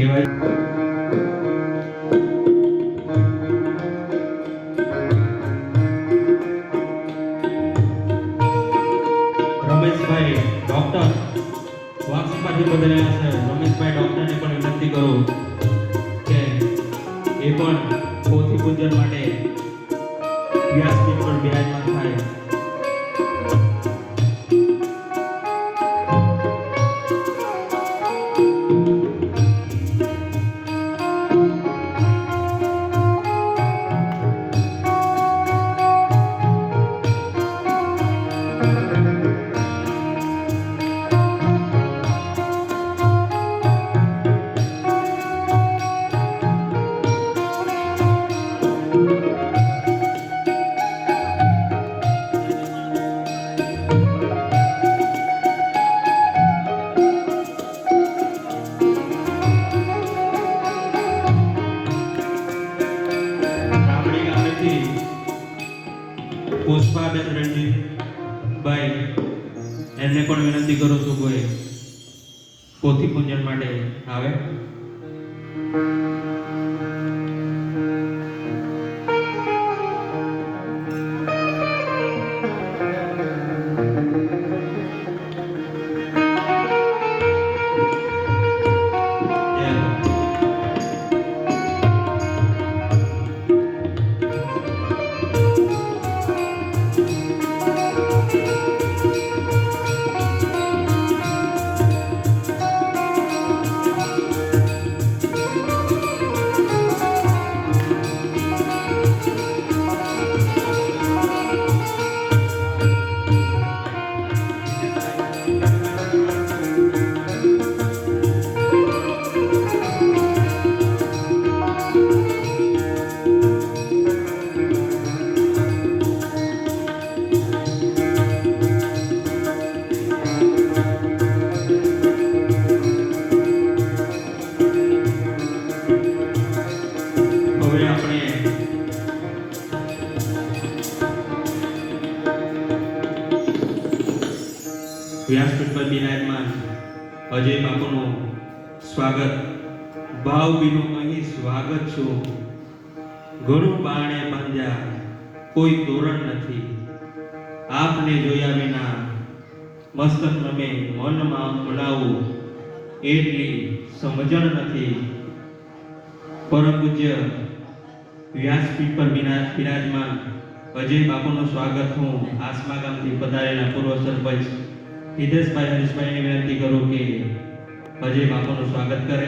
કહેવાય. રમેશભાઈ ડોક્ટર વાક્ષીપાથી બદલાયા છે. રમેશભાઈ ડોક્ટરને પણ વિનંતી કરું કે એ પણ પોથી પૂજન માટે વ્યાસપીઠ પર બિરાજમાન થાય. પુષ્પાબેન રણજીતભાઈ એમને પણ વિનંતી કરું છું કોઈ પોથી પૂજન માટે આવે. બિરાજમાન અજય બાપુનું સ્વાગત. ભાવ બીનું અહીં સ્વાગત છું. ઘણું બાણે બાંધ્યા. કોઈ તોરણ નથી. આપને જોયા વિના મસ્તક રમે, મનમાં મળાવું એટલી સમજણ નથી. પરમ પૂજ્ય વ્યાસપીઠ પર બિરા- બિરાજમાન અજય બાપુનું સ્વાગત હું આસમા ગામથી પધારેલા પૂર્વ સરપંચ હિતેશભાઈ હરીશભાઈને વિનંતી કરું કે અજય બાપુનું સ્વાગત કરે.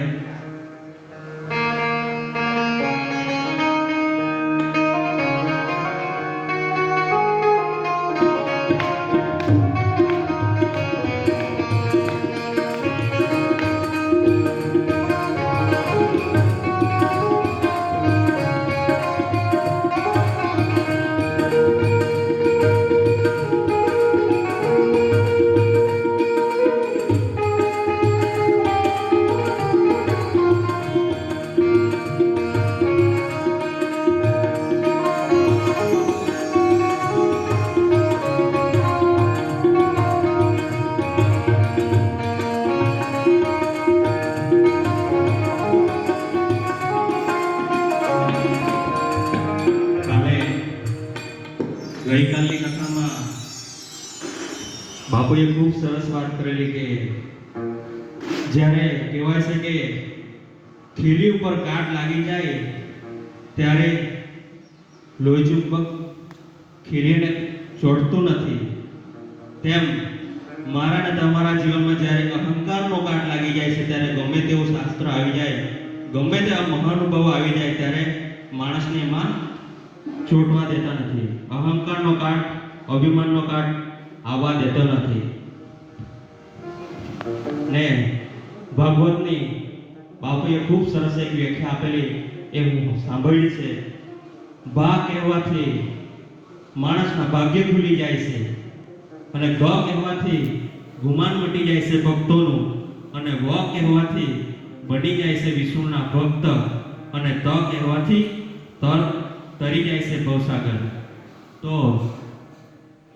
ગઈકાલની કથામાં બાપુએ ખૂબ સરસ વાત કરેલી કે જ્યારે કહેવાય છે કે થેલી ઉપર કાટ લાગી જાય, ત્યારે લોહી ચુંબક ખીલીને ચોટતું નથી. તેમ મારા ને તમારા જીવનમાં જ્યારે અહંકારનો કાટ લાગી જાય છે, ત્યારે ગમે તેવું શાસ્ત્ર આવી જાય, ગમે તેવા મહાનુભાવો આવી જાય, ત્યારે માણસને એમાં ચોટવા દેતા નથી. અહંકારનો કાટ અભિમાનનો કાટ આવવા દેતો નથી. ને ભાગવતની બાપુએ ખૂબ સરસ એક વ્યાખ્યા આપેલી એ હું સાંભળી છે. ભા કહેવાથી માણસના ભાગ્ય ખુલી જાય છે અને ગ કહેવાથી ગુમાન મટી જાય છે ભક્તોનું અને વ કહેવાથી બની જાય છે વિષ્ણુના ભક્ત અને ત કહેવાથી તર તરી જાય છે ભવસાગર. તો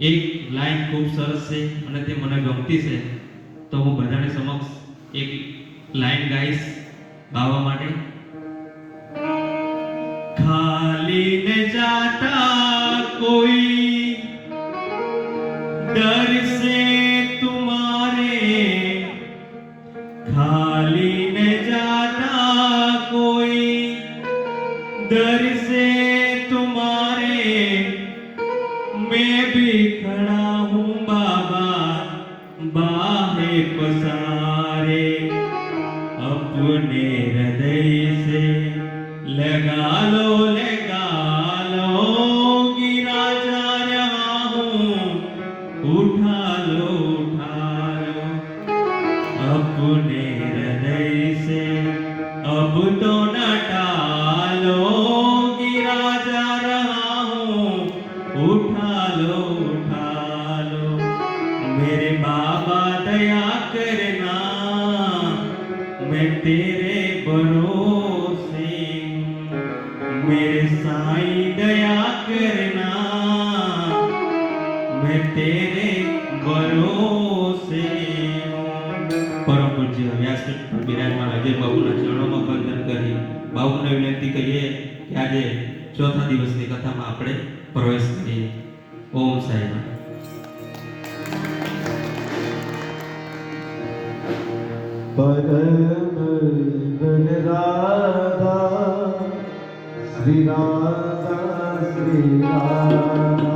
એક લાઈન ખૂબ સરસ છે અને તે મને ગમતી છે. તો હું બધાને સમક્ષ એક લાઈન ગાઈશ ગાવા માટે. ખાલી ને જાતા કોઈ ડરશે તુમારે. ખાલી ને જાતા કોઈ ડરશે अपने हृदय से लगा लो लगा लो गिरा जा रहा हूँ उठा लो उठा लो अपने हृदय से अब तो न मेरे साईं दया करना मैं तेरे ભરોસે હું. પરમ પૂજ્ય વ્યાસપીઠ પર બિરાજમાન અજય બાબુના ચરણોમાં વંદન કરી બાબુને વિનંતી કરીએ કે આજે ચોથા દિવસની કથામાં આપણે પ્રવેશ કરીએ ઓમ સાઈરામ પરમ ધન Radha Sri Radha, Sri Radha.